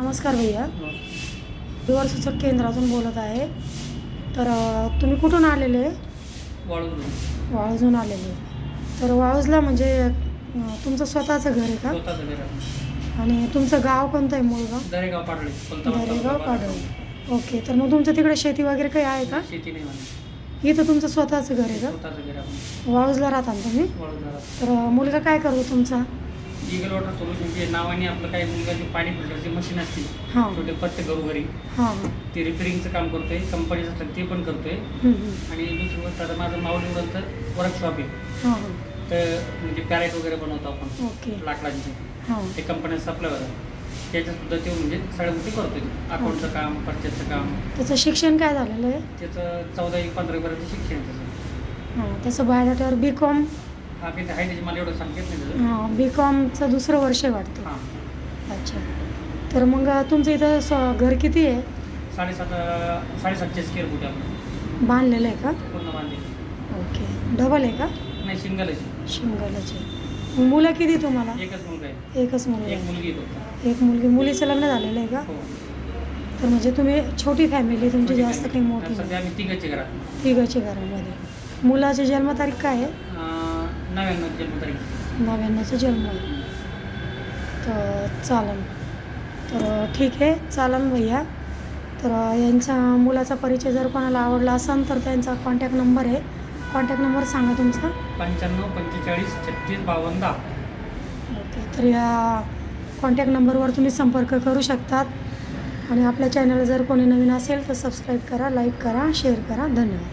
नमस्कार भैया. विवर सूचक केंद्रातून बोलत आहे. तर तुम्ही कुठून आलेले? वाळूजून आलेले. तर वाळूजला म्हणजे तुमचं स्वतःचं घर आहे का. आणि तुमचं गाव कोणतं आहे मूळ गाव? दरेगाव पाडळे ओके तर मग तुमचं तिकडे शेती वगैरे काही आहे का? इथं तुमचं स्वतःचं घर आहे का? वाळूजला राहता तुम्ही? तर मुलगा काय करतो तुमचा? इगल वॉटर सोल्युशनचे नावाने आपलं काही मुलगाची पाणी फिल्टरची मशीन असते हां. छोटे पत्ते करू घरी हां. हां ते रिपेरिंगचं काम करतोय कंपनीचं असलं ते पण करतोय. आणि दुसरी गोष्ट आता माझं माऊलीवरचं वर्कशॉप आहे. हां. तर म्हणजे पॅरेट वगैरे बनवतो आपण. ओके. लाकडांचे. हां. ते कंपन्या सप्लाय होतात त्याच्यात सुद्धा ते म्हणजे सगळ्या गोष्टी करतोय अकाउंटचं काम परचेसचं काम. त्याचं शिक्षण काय झालेलं आहे? त्याचं चौदा एक पंधरापर्यंत शिक्षण आहे त्याचं. हां त्याचं बायोडाटावर बी कॉम हा किती आहे त्याची मला एवढं सांगत नाही त्याचं. हां बी कॉमचं दुसरं वर्ष आहे वाटतं. हां. अच्छा. तर मग तुमचं इथं घर किती आहे? साडेसात अं, फूट आहे आपलं. बांधलेलं आहे का? पूर्ण बांधले ओके. डबल आहे का? नाही शिंगलाचे मग मुलं किती तुम्हाला? एकच मुलगा आहे. एकच मुलगा एक आहे मुलगी आहे फक्त. एक मुलगी. मुलीचं लग्न झालेलं आहे का? हो. तर म्हणजे तुम्ही छोटी फॅमिली तुमची जास्त काही मोठी सध्या नाही. आम्ही तिघाचे घरात. तिघाची घरामध्ये. मुलाची जन्मतारीख काय आहे? अं, नव्याण्णव जन्मतारीख. नव्याण्णवचा जन्म. आहे तर चालन. तर ठीक आहे चालन भैया. तर यांच्या मुलाचा परिचय जर कोणाला आवडला असेल तर त्यांचा कॉन्टॅक्ट नंबर आहे. कॉन्टॅक्ट नंबर सांगा तुमचा. पंच्याण्णव पंचेचाळीस छत्तीस बावन्न दहा. ओके तर या कॉन्टॅक्ट नंबरवर तुम्ही संपर्क करू शकतात. आणि आपल्या चॅनल जर कोणी नवीन असेल तर सबस्क्राईब करा लाईक करा शेअर करा. धन्यवाद.